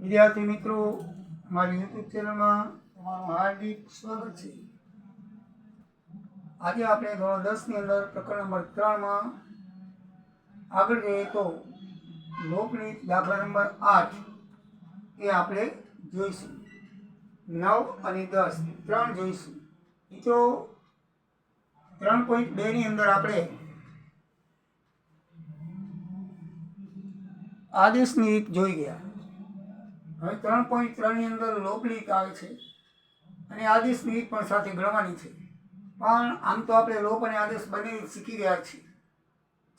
વિદ્યાર્થી મિત્રો, મારી યુટ્યુબ ચેનલમાં તમારું હાર્દિક સ્વાગત છે. આજે આપણે ધોરણ દસની અંદર પ્રકરણ નંબર ત્રણમાં આગળ જઈએ તો લોકનીત દાખલા નંબર આઠ એ આપણે જોઈશું. નવ અને દસ, ત્રણ જોઈશું. મિત્રો ત્રણ પોઈન્ટ બેની અંદર આપણે આદેશની રીત જોઈ ગયા. હવે ત્રણ પોઈન્ટ ત્રણની અંદર લોકલીક આવે છે અને આદેશ નિહિત પણ સાથે ગણવાની છે. પણ આમ તો આપણે લોક અને આદેશ બંને શીખી રહ્યા છીએ.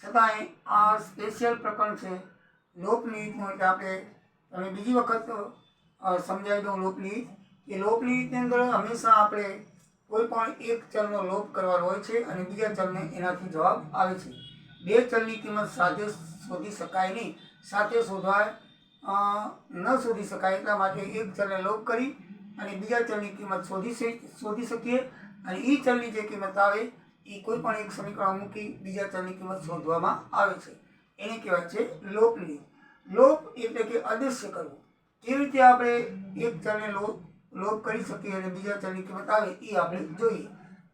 છતાંય આ સ્પેશિયલ પ્રકરણ છે લોકની રીતનું એટલે આપણે તમે બીજી વખત સમજાવી દઉં લોકની એ કે લોકની અંદર હંમેશા આપણે કોઈ પણ એક ચલનો લોપ કરવાનો હોય છે અને બીજા ચલને એનાથી જવાબ આવે છે. બે ચલની કિંમત સાથે શોધી શકાય નહીં. સાથે શોધવાય અ, ન શોધી શકાય એટલા માટે એક ચલને લોપ કરી અને બીજા ચલની કિંમત શોધી શોધી શકીએ અને એ ચલની જે કિંમત આવે એ કોઈ પણ એક સમીકરણ મૂકી બીજા ચલની કિંમત શોધવામાં આવે છે. એને કહેવાય છે લોપની લોપ એટલે કે અદૃશ્ય કરવું. કેવી રીતે આપણે એક ચલને લોપ લોપ કરી શકીએ અને બીજા ચલની કિંમત આવે એ આપણે જોઈએ.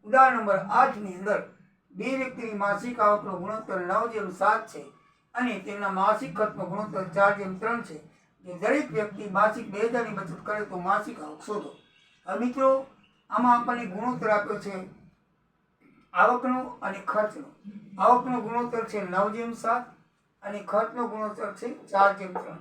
ઉદાહરણ નંબર આઠની અંદર બે વ્યક્તિની માસિક આવકનો ગુણોત્તર નવ જેમ સાત છે. અને તેમના માસિક ખર્ચનો ગુણોત્તર ચાર જેમ ત્રણ છે. જે દરેક વ્યક્તિ માસિક બે હજારની બચત કરે તો માસિક આવક શોધો. હવે મિત્રો, આમાં આપણને ગુણોત્તર આપ્યો છે આવકનો અને ખર્ચનો. આવકનો ગુણોત્તર છે નવ જેમ સાત અને ખર્ચનો ગુણોત્તર છે ચાર જેમ ત્રણ.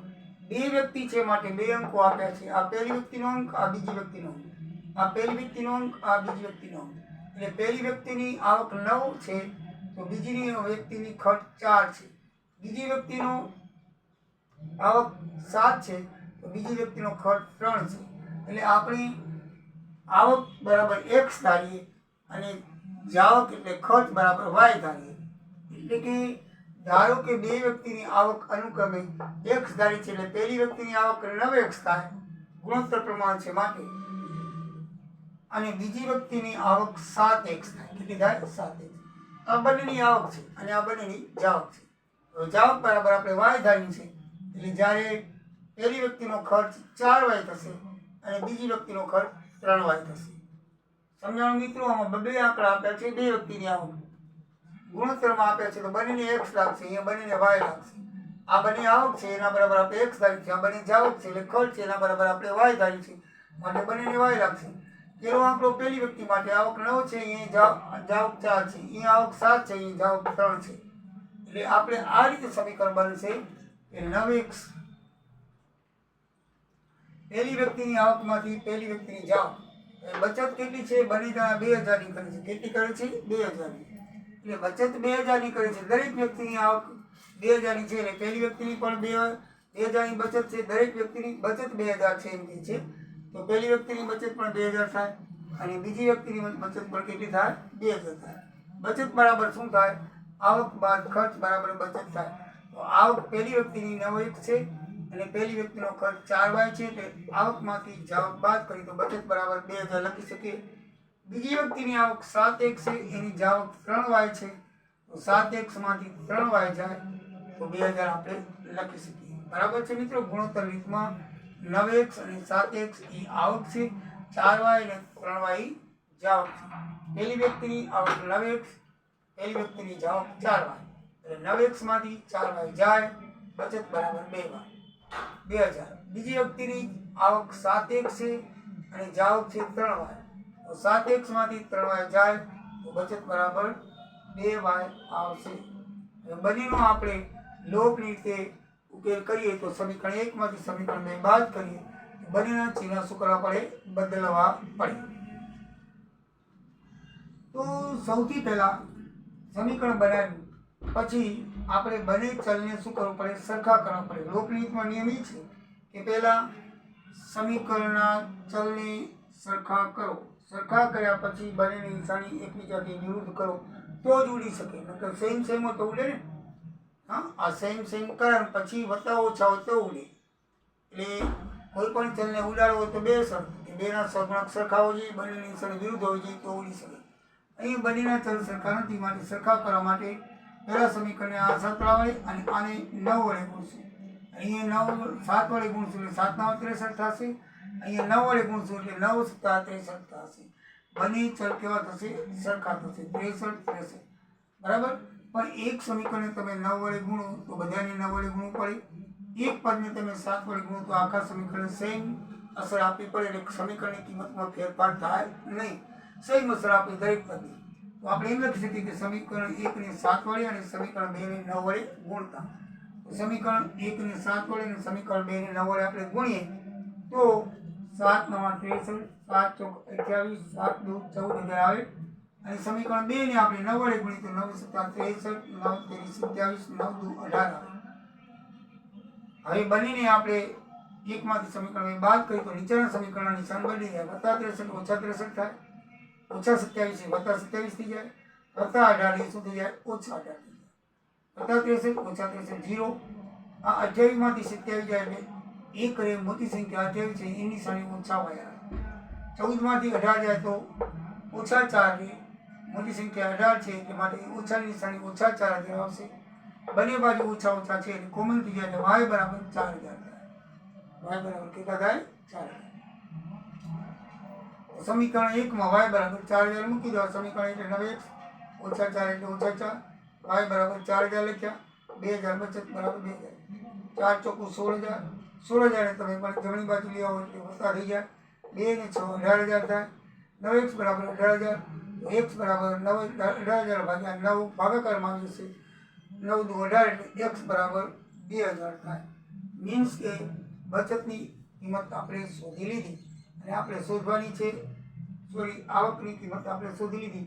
બે વ્યક્તિ છે માટે બે અંકો આપ્યા છે. આ પહેલી વ્યક્તિનો અંક, આ બીજી વ્યક્તિનો અંક. આ પહેલી વ્યક્તિનો અંક, આ બીજી વ્યક્તિનો અંક. એટલે પહેલી વ્યક્તિની આવક નવ છે, તો બીજી વ્યક્તિની ખર્ચ ચાર છે. બીજી વ્યક્તિનો આવક સાત છે, તો બીજી વ્યક્તિનો ખર્ચ ત્રણ છે. એટલે આપણી આવક બરાબર એક્સ ધારીએ અને જાવક એટલે ખર્ચ બરાબર વાય ધારીએ. એટલે કે ધારો કે બે વ્યક્તિની આવક અનુક્રમે એક્સ ધારી છે એટલે પહેલી વ્યક્તિની આવક નવ એક્સ થાય, ગુણોત્તર પ્રમાણ છે માટે. અને બીજી વ્યક્તિની આવક સાત એક્સ થાય કેટલી થાય સાત એક્સ. આ બંનેની આવક છે અને આ બંનેની જાવક છે. તો જાવક બરાબર, આપણે વાય ધાર્યું છે. એટલે જ્યારે પહેલી વ્યક્તિનો ખર્ચ ચાર વાય થશે અને બીજી વ્યક્તિનો ખર્ચ ત્રણ વાય થશે. સમજાણું મિત્રો? આમાં બે આંકડા આપ્યા છે, બે વ્યક્તિની આવક. ગુણોત્તરમાં આપ્યા છે તો બંનેને એક્સ લાગશે, અહીંયા બંનેને વાય લાગશે. આ બંને આવક છે, એના બરાબર આપણે એક્સ ધારી છે. આ બંને જાવક છે, એટલે ખર્ચ છે, એના બરાબર આપણે વાય ધારી છે. માટે બંનેને વાય લાગશે. પેલો આંકડો પહેલી વ્યક્તિ માટે આવક નવ છે, અહીંયા જાવ- જાવક ચાર છે. અહીંયા આવક સાત છે, અહીંયા જાવક ત્રણ છે. એટલે આપણે આ રીતે સમીકરણ બનશે કે નવ પહેલી વ્યક્તિની આવકમાંથી પહેલી વ્યક્તિની જાવ. બચત કેટલી છે? બંને જણા બે હજારની કરે છે. કેટલી કરે છે? બે હજારની. એટલે બચત બે હજારની કરે છે. દરેક વ્યક્તિની આવક બે હજારની છે. એટલે પહેલી વ્યક્તિની પણ બે બે હજારની બચત છે. દરેક વ્યક્તિની બચત બે હજાર છે એમ કે છે. તો પહેલી વ્યક્તિની બચત પણ બે હજાર થાય અને બીજી વ્યક્તિની બચત પણ કેટલી થાય? બે હજાર થાય. બચત બરાબર શું થાય? આવક બાદ ખર્ચ બરાબર બચત થાય. તો આવક પહેલી વ્યક્તિની નવ એક છે અને પહેલી વ્યક્તિનો ખર્ચ ચાર વાય છે, એટલે આવકમાંથી જાવક બાદ કરી તો બચત બરાબર બે હજાર લખી શકીએ. બીજી વ્યક્તિની આવક સાત એક છે, એની જાવક ત્રણ વાય છે. તો સાત એકમાંથી ત્રણ વાય જાય, તો બે હજાર આપણે લખી શકીએ. બરાબર છે મિત્રો? ગુણોત્તર રીતમાં નવ એક્સ અને સાત એક્સ એ આવક છે ચાર વાય અને ત્રણ વાય જાવક છે. પહેલી વ્યક્તિની આવક નવ એક્સ પહેલી વ્યક્તિની જાવક ચાર વાય એટલે નવ એક્સમાંથી ચાર વાય જાય, બચત બરાબર બે વાય બે હજાર. બીજી વ્યક્તિની આવક સાત એક છે અને જાવક છે ત્રણ વાય તો સાત એક્સમાંથી ત્રણ વાર જાય, તો બચત બરાબર બે વાય આવશે બનીનો આપણે લોકની રીતે ઉકેલ કરીએ તો સમીકરણ એકમાંથી સમીકરણ બે બાદ કરીએ બંનેના ચિહ્ન શું કરવા પડે? બદલવા પડે. તો સૌથી પહેલા સમીકરણ બનાવ્યું. પછી આપણે બંને ચલને શું કરવું પડે? સરખા કરવા પડે. લોકનીતમાં નિયમ એ છે કે પહેલાં સમીકરણના ચલને સરખા કરો. સરખા કર્યા પછી બંનેની નિશાની એકબીજાથી વિરુદ્ધ કરો. તો જ ઉડી શકે. નકર સેમ સેમ હોય તો ઉડે ને? હા, આ સેમ સેમ કરે પછી વત્તા ઓછા હોય તો ઉડે. એટલે કોઈ પણ ચલને ઉડાડવો હોય તો બે કે બેના સગુણક સરખા હોય જોઈએ બંનેની નિશાની વિરુદ્ધ હોવી જોઈએ તો ઉડી શકે. અહીં બંનેના ચલ સરખા નથી માટે સરખા કરવા માટે પહેલા સમીકરણને આ શરત વડે અને આને નવ વડે ગુણશું અહીંયા નવ, સાત વડે ગુણશું એટલે સાત નવ ત્રેસઠ થશે. અહીંયા નવ વડે ગુણશું એટલે નવ સત્તા ત્રેસઠ થશે. બંને ચલ કેવા થશે? સરખા થશે. ત્રેસઠ ત્રેસઠ. બરાબર? પણ એક સમીકરણને તમે નવ વડે ગુણો તો બધાને નવ વડે ગુણવું પડે એક પદને તમે સાત વડે ગુણો તો આખા સમીકરણ સેમ અસર આપવી પડે એટલે સમીકરણની કિંમતમાં ફેરફાર થાય નહીં. સેમ અસર આપે દરેક પદની તો આપણે એમ લખી શકીએ કે સમીકરણ એકને સાત વડે અને સમીકરણ બેને નવ વડે ગુણતા. સમીકરણ એકને સાત વડે અને સમીકરણ બેને નવ વડે આપણે ગુણીએ, તો સાત નવા ત્રેસઠ, સાત ચોક અઠ્યાવીસ, સાત દુ ચૌદ હજાર આવે. અને સમીકરણ બે ને આપણે નવ વડે ગુણીએ તો નવ સત્તા ત્રેસઠ, નવ ત્રેવીસ, સત્યાવીસ, નવ દુ અઢાર આવે. હવે બંનેને આપણે એકમાંથી સમીકરણ બાદ કરીએ તો નીચેના સમીકરણની બદલી વત્તા ત્રેસઠ ઓછા ત્રેસઠ થાય. ઓછા સત્યાવીસ વત્તા સત્યાવીસ થઈ જાય વત્તા અઢાર શું થઈ જાય, ઓછા અઢાર થઈ જાય. વત્તા ત્રેસઠ, ઓછા ત્રેસઠ જીરો આ અઠ્યાવીસમાંથી સત્યાવીસ જાય એટલે એક કરે મોટી સંખ્યા અઠ્યાવીસ છે, એની સામે ઓછા વાયા ચૌદમાંથી અઢાર જાય તો ઓછા ચાર મોટી સંખ્યા અઢાર છે, એટલે માટે ઓછાની નિશાની ઓછા ચાર હજાર આવશે. બંને બાજુ ઓછા ઓછા છે, એટલે કોમન થઈ જાય વાય બરાબર ચાર હજાર થાય. વાય બરાબર કેટલા થાય? ચાર હજાર. સમીકરણ એકમાં વાય બરાબર ચાર હજાર મૂકી દો સમીકરણ એટલે નવ એક્સ ઓછા ચાર એટલે ઓછા ચાર વાય બરાબર ચાર હજાર લખ્યા, બે હજાર બચત બરાબર બે હજાર. ચાર ચોખ્ખું સોળ હજાર સોળ હજાર તમે પણ જમણી બાજુ લઈ આવો એટલે ઓછા થઈ જાય બે ને છ, અઢાર હજાર થાય. નવ એક્સ બરાબર અઢાર હજાર, એક્સ બરાબર નવ, અઢાર હજાર ભાગ્યા નવ ભાગાકારમાં આવી જશે. નવ દુ અઢાર એટલે એક્સ બરાબર બે હજાર થાય. મીન્સ કે બચતની કિંમત આપણે શોધી લીધી. અને આપણે શોધવાની છે સોરી આવકની કિંમત આપણે શોધી લીધી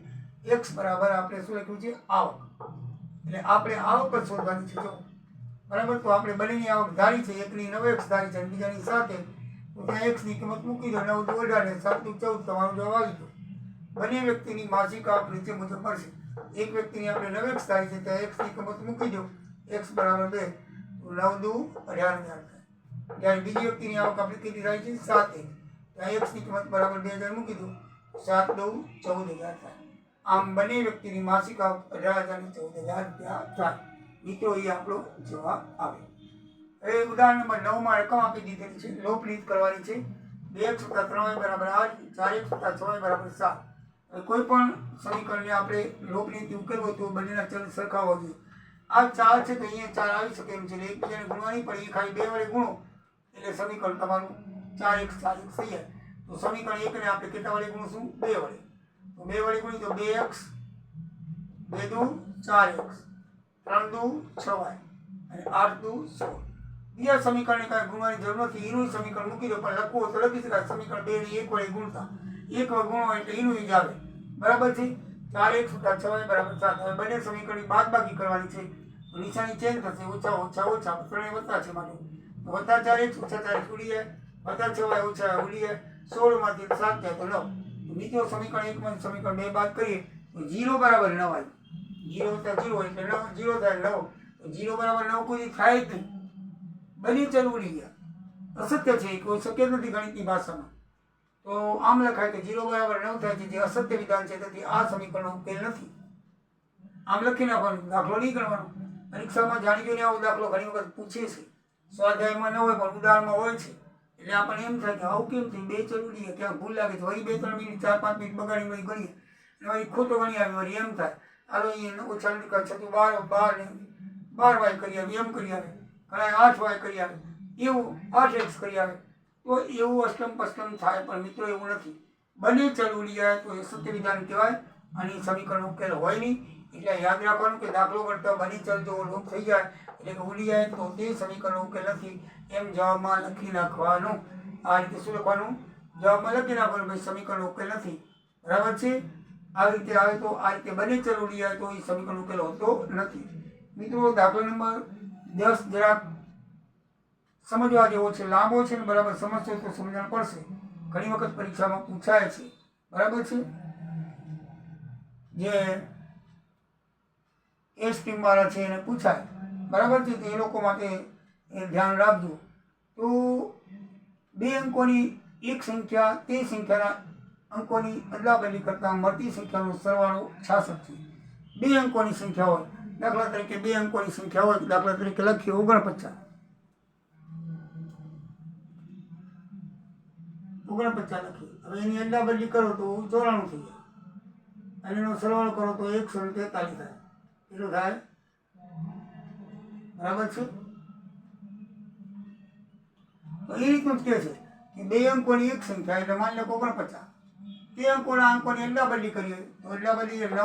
એક્સ બરાબર આપણે શું લખ્યું છે, આવક. એટલે આપણે આવક જ શોધવાની છે, જો. બરાબર? તો આપણે બંનેની આવક ધારી છે, એકની નવ એક્સ ધારી છે બીજાની સાથે તો ત્યાં એક્સની કિંમત મૂકી દો નવ દુ અઢાર ને સાત ચૌદ, તમારો જવાબ આવી ગયો. બંને વ્યક્તિની માસિક આવક નીચે મુજબ મળશે. એક વ્યક્તિની આપણે નવ એક્સ ધારી છે, ત્યાં એક્સની કિંમત મૂકી દો એક્સ બરાબર બે. નવ દુ અઢાર હજાર થાય જ્યારે બીજી વ્યક્તિની આવક આપણે કેટલી થાય છે, સાત એક. ત્યાં એક્સની કિંમત બરાબર બે હજાર મૂકી દો સાત દઉ ચૌદ હજાર થાય. આમ બંને વ્યક્તિની માસિક આવક અઢાર હજાર અને ચૌદ હજાર રૂપિયા થાય. મિત્રો, એ આપણો જવાબ આવે. હવે ઉદાહરણ નંબર નવમાં રકમ આપી દીધેલી છે. લોપ રીત કરવાની છે. બે એક સત્તા ત્રણ બરાબર આઠ, ચાર એક સત્તા છ બરાબર સાત. કોઈ પણ સમીકરણને આપણે લોપ નીતિ ઉકેલવો તો બંનેના ચલ સરખા હોવા જોઈએ. આ ચાર છે તો અહીંયા ચાર આવી શકે એમ છે. એકબીજાને ગુણવાની પણ એ ખાલી બે વડે ગુણો. એટલે સમીકરણ તમારું ચાર એક ચાર એક થઈ જાય તો સમીકરણ એકને આપણે કેટલા વડે ગુણશું? બે વડે. તો બે વડે ગુણી તો બે એક્સ, બે દુ, ચાર એક્સ, ત્રણ દુ, છ વાય, અને આઠ દુ, સોળ. બીજા સમીકરણને કાંઈ ગુણવાની જરૂર નથી. એનું સમીકરણ મૂકી દો, પણ લખવું તો લખી શકાય. સમીકરણ બે ને એક વડે ગુણતા. એક વડે ગુણો એટલે એનું જ આવે. બરાબર છે? ચાર એક સુધા છ બરાબર સાત. હવે બંને સમીકરણની બાદ બાકી કરવાની છે. નિશાની ચેન્જ થશે. ઓછા ઓછા ઓછા, ત્રણેય વત્તા છે માટે વત્તા ચાર એક, ઓછા ચાર ઉડી જાય. વત્તા છ વાય ઓછા ઉડીએ, સોળમાંથી સાત જાય તો નવ. બીજો સમીકરણ એકમાં સમીકરણ બે બાદ કરીએ, તો જીરો બરાબર નવ આવે જીરો વત્તા જીરો એટલે નવ, જીરો થાય નવ. તો જીરો બરાબર નવ કોઈ થાય જ નહીં. બની ચલ ઉડી ગયા. અસત્ય છે એ, કોઈ શક્ય નથી ગણિતની ભાષામાં. તો આમ લખાય કે જીરો બરાબર નવ થાય છે, જે અસત્ય વિધાન છે, તેથી આ સમીકરણનો ઉકેલ નથી. આમ લખી નાખવાનું, દાખલો નહીં ગણવાનો. પરીક્ષામાં જાણી જોઈને આવો દાખલો ઘણી વખત પૂછે છે. સ્વાધ્યાયમાં ન હોય, પણ ઉદાહરણમાં હોય છે. એટલે આપણને એમ થાય કે આવું કેમ થયું? બે ગયા ક્યાંક ભૂલ લાગે છે. વળી બે, ત્રણ મિનિટ, ચાર, પાંચ મિનિટ બગાડી વળી ગણીએ અને વળી ખોટો ગણી આવી, વળી એમ થાય. હાલો, અહીંયા ઓછા નથી છતું બાર બાર બાર વાય કરી આવે, એમ કરી આવે. ઘણા આઠ વાય કરી આવે. એવું આઠ એક્સ કરી આવે. તો એવું અષ્ટમ પષ્ટમ થાય, પણ મિત્રો, એવું નથી. બંને ઉડી તો એ સત્ય વિધાન કહેવાય. અને સમીકરણ ઉકેલ હોય નહીં. એટલે યાદ રાખવાનું કે દાખલો કરતા બની ચલતો લોપ થઈ જાય, એટલે કે ઉડી જાય તો તે સમીકરણ ઉકેલ નથી એમ જવાબમાં લખી નાખવાનું. આ રીતે શું લખવાનું? જવાબમાં લખી નાખવાનું ભાઈ, સમીકરણ ઉકેલ નથી બરાબર છે? આ રીતે આવે તો, આ રીતે બને ચલ ઉડી જાય તો એ સમીકરણ ઉકેલ હોતો નથી. મિત્રો, દાખલો નંબર દસ જરાક સમજવા જેવો છે, લાંબો છે ને બરાબર સમજશો તો સમજણ પડશે. ઘણી વખત પરીક્ષામાં પૂછાય છે. બરાબર છે? જે એ સ્ટીમવાળા છે એને પૂછાય. બરાબર છે તો એ લોકો માટે એ ધ્યાન રાખજો. તો બે અંકોની એક સંખ્યા, તે સંખ્યાના અંકોની અદલાબદલી કરતાં મળતી સંખ્યાનો સરવાળો છાસઠ છે. બે અંકોની સંખ્યા હોય, દાખલા તરીકે બે અંકોની સંખ્યા હોય દાખલા તરીકે લખીએ ઓગણપચાસ. ઓગણપચાસ લખીએ. હવે એની અદલાબદલી કરો તો ચોરાણું થઈ જાય. અને એનો સરવાળો કરો તો એકસો ને તેતાલીસ થાય. કેટલું થાય? બરાબર છે? તો એ રીતનું જ કહે છે કે બે અંકોની એક સંખ્યા એટલે માની લો ઓગણપચાસ. તે અંકોના અંકોની અદલા બદલી કરીએ તો અદલા બદલી નવ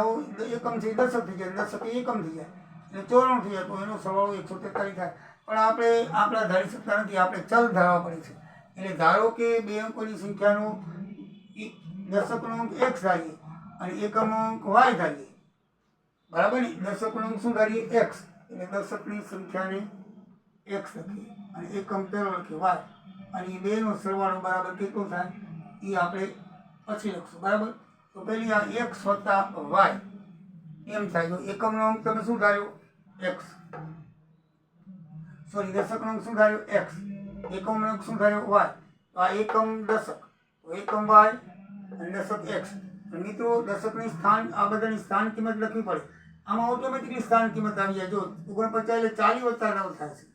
એકમથી દશક થઈ જાય, દશક એકમ થઈ જાય. એટલે ચોરાણું થઈ જાય, તો એનો સરવાળો એકસો તેતાલીસ થાય. પણ આપણે આપણા ધારી શકતા નથી, આપણે ચલ ધારવા પડે છે. એટલે ધારો કે બે અંકોની સંખ્યાનો દશકનો અંક એક્સ ધારીએ અને એકમનો અંક વાય ધારીએ બરાબર? ને દશકનો શું ધારીએ? એક્સ એટલે દશકની સંખ્યાને એક્સ લખીએ અને એકમ પેલો લખીએ વાય અને એ બેનો સરવાળો બરાબર કેટલો થાય? એ આપણે પછી લખશું, બરાબર? તો પહેલી આ એક્સ વત્તા વાય એમ થાય. તો એકમનો અંક તમે શું ધાર્યો? એક્સ સોરી દશકનો અંક શું ધાર્યો? એક્સ એકમનો અંક શું ધાર્યો? વાય તો આ એકમ દશક એકમ વાય અને દશક એક્સ મિત્રો દશકની સ્થાન, આ બધાની સ્થાન કિંમત લખવી પડે. આમાં ઓટોમેટિકલી સ્થાન કિંમત આવી જાય. જો ઓગણપચાસ એટલે ચાલી વત્તા નવ થાય છે.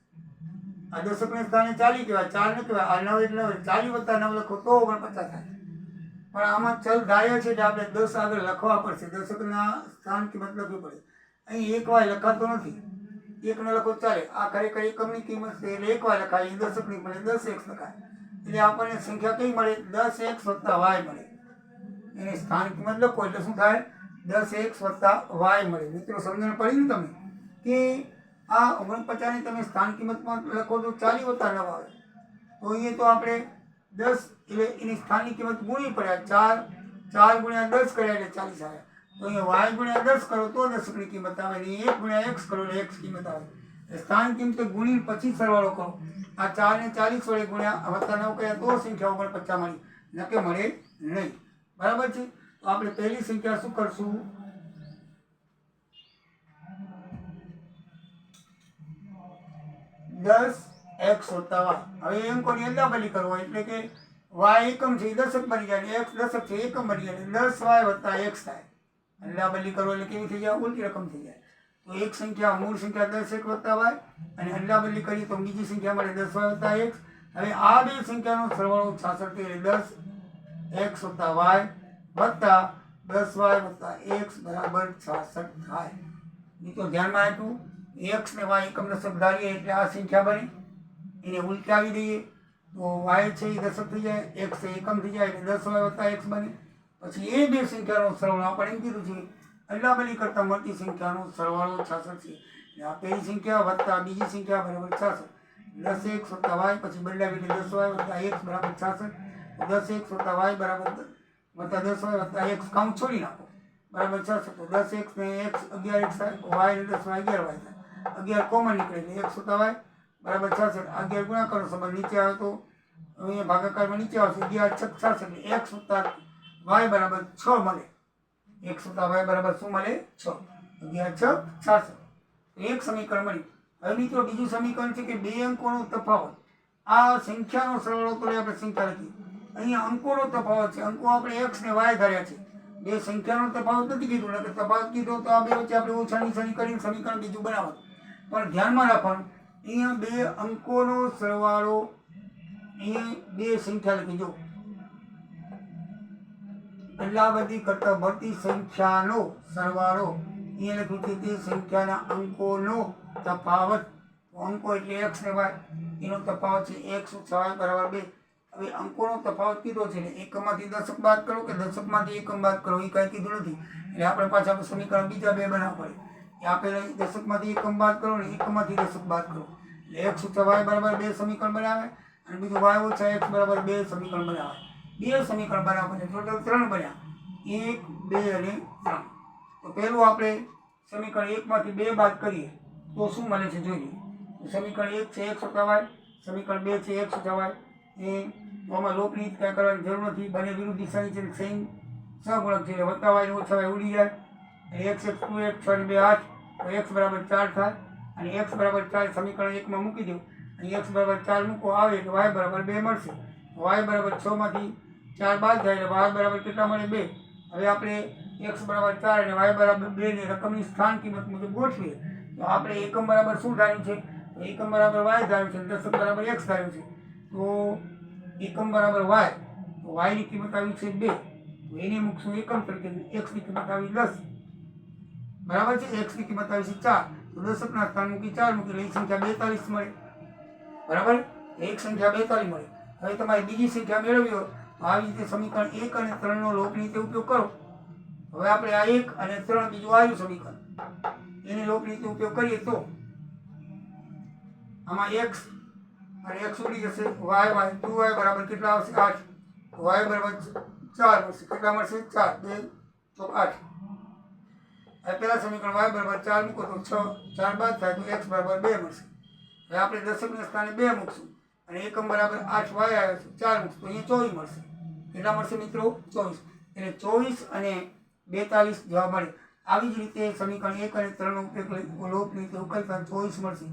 આ દશકને સ્થાને ચાલી કહેવાય, ચાર ને કહેવાય, આ નવ એટલે ચાલી વત્તા નવ લખો તો ઓગણપચાસ થાય. પણ આમાં ચલ ધાર્યા છે એટલે આપણે દસ આગળ લખવા પડશે. દશકના સ્થાન કિંમત લખવી પડે. અહીં એક વાર લખાતો નથી. એક ન લખો ચાલે. આ ખરેખર એકમની કિંમત છે એટલે એક વાર લખાય. દશકની મળે દસ એક્સ લખાય. એટલે આપણને સંખ્યા કઈ મળે? દસ એક્સ વત્તા વાય મળે. એની સ્થાન કિંમત લખો એટલે શું થાય? દસ એક્સ વત્તા વાય મળે. મિત્રો, સમજણ પડી ને તમે કે આ ઓગણપચાસની તમે સ્થાન કિંમતમાં લખો તો ચાલી વત્તા નવ આવે. તો અહીંયા તો આપણે દસ એટલે એની સ્થાનની કિંમત ગુણી પડ્યા ચાર ચાર ગુણ્યા દસ કર્યા એટલે ચાલીસ આવે. તો અહીંયા વાય ગુણ્યા દસ કરો તો દસની કિંમત આવે ને એક ગુણ્યા એક્સ કરો એટલે એક્સ કિંમત આવે. સ્થાન કિંમતે ગુણી પછી સરવાળો કરો. આ ચાર ને ચાલીસ વડે ગુણ્યા વત્તા નવ કર્યા તો સંખ્યા ઓગણપચાસ મળી નકે મળે નહીં. બરાબર છે? તો આપણે પહેલી સંખ્યા શું કરશું? દસ એક્સ વત્તા હવે એમ કોની અદલાબદલી કરવો એટલે કે વાય એકમ છે દશક બની જાય એક્સ દશક છે એકમ બની જાય દસ વાય વત્તા એક્સ થાય. અદલાબદલી કરો એટલે કેવી થઈ જાય? ઉલટી રકમ થઈ જાય. તો એક સંખ્યા, મૂળ સંખ્યા દસ એક વત્તા વાય, અને અદલાબદલી કરીએ તો બીજી સંખ્યા મળે દસ વાય વત્તા એક્સ હવે આ બે સંખ્યાનો સરવાળો છાસઠ એટલે દસ એક્સ વત્તા વાય વત્તા દસ વાય વત્તા એક્સ બરાબર છાસઠ થાય. મિત્રો ધ્યાનમાં આપ્યું એક્સ ને વાય એકમ દશક ધારીએ એટલે આ સંખ્યા બની. એને ઉલટાવી દઈએ. તો વાય છે એ દશક થઈ જાય, એક્સ એ એકમ થઈ જાય, એટલે દસ વાય વત્તા એક્સ બને. પછી એ બે સંખ્યાનો સરવાળો આપણે એમ કીધું છે. અદલાબદલી કરતાં મોટી સંખ્યાનો સરવાળો છાસઠ છે. એટલે આ પહેલી સંખ્યા વત્તા બીજી સંખ્યા બરાબર છાસઠ. દસ એક્સ વત્તા વાય, પછી બદલાવી એટલે દસ વાય વત્તા એક્સ બરાબર છાસઠ. દસ એક્સ વત્તા વાય બરાબર વત્તા દસ વાય વત્તા એક્સ કાઉન્ટ છોડી નાખો. બરાબર છાસઠ તો દસ એક્સ ને એક્સ અગિયાર એક્સ વાય ને દસ વાય અગિયાર વાય થાય. અગિયાર કોમન નીકળે એટલે એક્સ વત્તા વાય. બરાબર છાસઠ અગિયાર ગુણાકારનો સમય નીચે આવે તો અહીંયા ભાગાકારમાં નીચે આવશે. અગિયાર છ છાસ એટલે એક્સ વત્તા વાય બરાબર છ મળે. એક્સ વત્તા વાય બરાબર શું મળે? છ. અગિયાર છ છાસઠ એક સમીકરણ મળ્યું હવે મિત્રો બીજું સમીકરણ છે કે બે અંકોનો તફાવત. આ સંખ્યાનો સરવાળો તો આપણે સંખ્યા લખી. અહીંયા અંકોનો તફાવત છે. અંકો આપણે એક્સ ને વાય ધાર્યા છે. બે સંખ્યાનો તફાવત નથી કીધું, નકર તફાવત કીધો તો આ બે વચ્ચે આપણે ઓછા નિશાની કરીને સમીકરણ બીજું બનાવવાનું. પણ ધ્યાનમાં રાખવાનું, અહીંયા બે અંકોનો સરવાળો, અહીંયા બે સંખ્યા લખી, જો. અદલાબદલી કરતા ભરતી સંખ્યાનો સરવાળો, અહીંયા લખ્યું છે તે સંખ્યાના અંકોનો તફાવત. અંકો એટલે એક્સ ને વાય એનો તફાવત છે એક્સ છ બરાબર બે. હવે અંકોનો તફાવત કીધો છે એટલે એકમાંથી દશક બાદ કરો કે દશકમાંથી એકમ બાદ કરો, એ કાંઈ કીધું નથી. એટલે આપણે પાછા સમીકરણ બીજા બે બનાવવા પડે. એ આપેલા દશકમાંથી એકમ બાદ કરો ને એકમાંથી દશક બાદ કરો. એટલે એક્સ ઓછા વાય બરાબર બે સમીકરણ બનાવે અને બીજું વાય ઓછા એક્સ બરાબર બે સમીકરણ બનાવે. બે સમીકરણ બનાવવા છે ટોટલ ત્રણ બન્યા. એક, બે અને ત્રણ. તો પહેલું આપણે સમીકરણ એકમાંથી બે બાદ કરીએ, તો શું મળે છે જોઈએ સમીકરણ એક છે એક સત્તા વાય સમીકરણ બે છે એક સત્તા વાય એ આમાં લોકની કાંઈ કરવાની જરૂર નથી. બંને વિરુદ્ધ દિશાની છે સેમ સગુણક છે. એટલે વત્તા વાય ઓછા વાય ઉડી જાય. એટલે એક્સ એક્સ ટુ એક્સ છ બે આઠ. તો એક્સ બરાબર ચાર થાય. અને એક્સ બરાબર ચાર સમીકરણ એકમાં મૂકી દો. અને એક્સ બરાબર ચાર મૂકો, આવે એટલે વાય બરાબર બે મળશે. વાય બરાબર છમાંથી ચાર બાદ થાય એટલે વાય બરાબર કેટલા મળે? બે. હવે આપણે એક્સ બરાબર ચાર અને વાય બરાબર બે ની રકમની સ્થાન કિંમત મુજબ ગોઠવીએ. તો આપણે એકમ બરાબર શું ધાર્યું છે? તો એકમ બરાબર વાય ધાર્યું છે અને દશક બરાબર એક્સ ધાર્યું છે. તો એકમ બરાબર વાય, તો વાયની કિંમત આવી છે બે. તો એને મૂકશું એકમ તરીકે એક્સની કિંમત આવી દસ. બરાબર છે? એક્સની કિંમત આવી છે ચાર. તો દશકના સ્થાન મૂકી ચાર મૂકી એક સંખ્યા બેતાલીસ મળે. બરાબર? એક સંખ્યા બેતાલીસ મળે. હવે તમારે બીજી સંખ્યા મેળવ્યો તો આવી રીતે સમીકરણ એક અને ત્રણનો લોકની રીતે ઉપયોગ કરો. હવે આપણે આ એક અને ત્રણ બીજું આવ્યું સમીકરણ. એની લોકની રીતે ઉપયોગ કરીએ તો? આમાં એક્સ અને એક્સ ઉડી જશે વાય વાય ટુ વાય બરાબર કેટલા આવશે? આઠ. વાય બરાબર ચાર મળશે. કેટલા મળશે? ચાર. બે તો આઠ. હવે પહેલા સમીકરણ વાય બરાબર ચાર મૂકો તો છ. ચાર બાદ થાય તો એક્સ બરાબર બે મળશે. હવે આપણે દશકના સ્થાને બે મૂકશું અને એકમ બરાબર આઠ વાય આવે છે ચાર મૂકશું. તો અહીંયા ચોવીસ મળશે. કેટલા મળશે મિત્રો? ચોવીસ. એટલે ચોવીસ અને બેતાલીસ જવાબ મળે. આવી જ રીતે સમીકરણ એક અને ત્રણનો ઉપયોગ લઈ, લોપની રીતે ઉકેલતા ચોવીસ મળશે.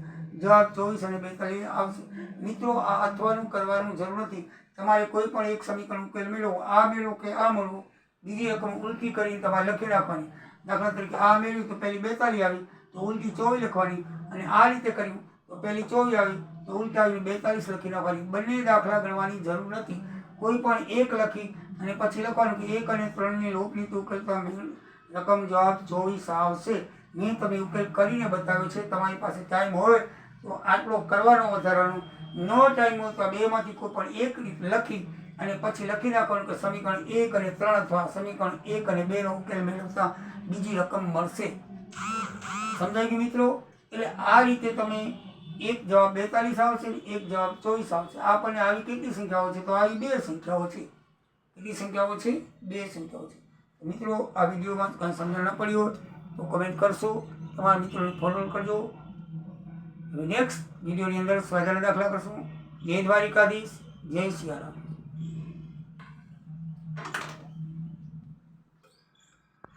જવાબ ચોવીસ અને બેતાલીસ આવશે મિત્રો, આ અથવાનું કરવાનું જરૂર નથી. તમારે કોઈ પણ એક સમીકરણ ઉકેલ મેળવો, આ મેળવો કે આ મળવો, બીજી રકમ ઉલટી કરીને તમારે લખી નાખવાની. દાખલા તરીકે આ મેળવ્યું તો પહેલી બેતાલીસ આવી, તો ઉલટી ચોવીસ લખવાની. અને આ રીતે કર્યું તો પહેલી ચોવીસ આવી, તો ઉલટી આવીને બેતાલીસ લખી નાખવાની. બંને દાખલા ગણવાની જરૂર નથી. કોઈ પણ એક લખી અને પછી લખવાનું કે એક અને ત્રણની લોપની તો ઉકેલતા રકમ જવાબ ચોવીસ આવશે. મેં તમે ઉકેલ કરીને બતાવ્યો છે. તમારી પાસે ટાઈમ હોય તો આટલો કરવાનો વધારાનો નો ટાઈમ હોય તો બેમાંથી કોઈ પણ એક લખી અને પછી લખી નાખવાનું કે સમીકરણ એક અને ત્રણ અથવા સમીકરણ એક અને બેનો ઉકેલ મેળવતા બીજી રકમ મળશે. સમજાય ગયું મિત્રો? એટલે આ રીતે તમે એક જવાબ બેતાલીસ આવશે ને એક જવાબ ચોવીસ આવશે. આપણને આવી કેટલી સંખ્યાઓ છે? તો આવી બે સંખ્યાઓ છે. કેટલી સંખ્યાઓ છે? બે સંખ્યાઓ છે. મિત્રો, આ વિડીયોમાં કંઈ સમજણ ન પડી હોય તો કમેન્ટ કરશો. તમારા મિત્રોને ફોલો કરજો. નેક્સ્ટ વિડીયોની અંદર સ્વાધ્યાય દાખલા કરશું. જય દ્વારિકાધીશ. જય સિયારામ.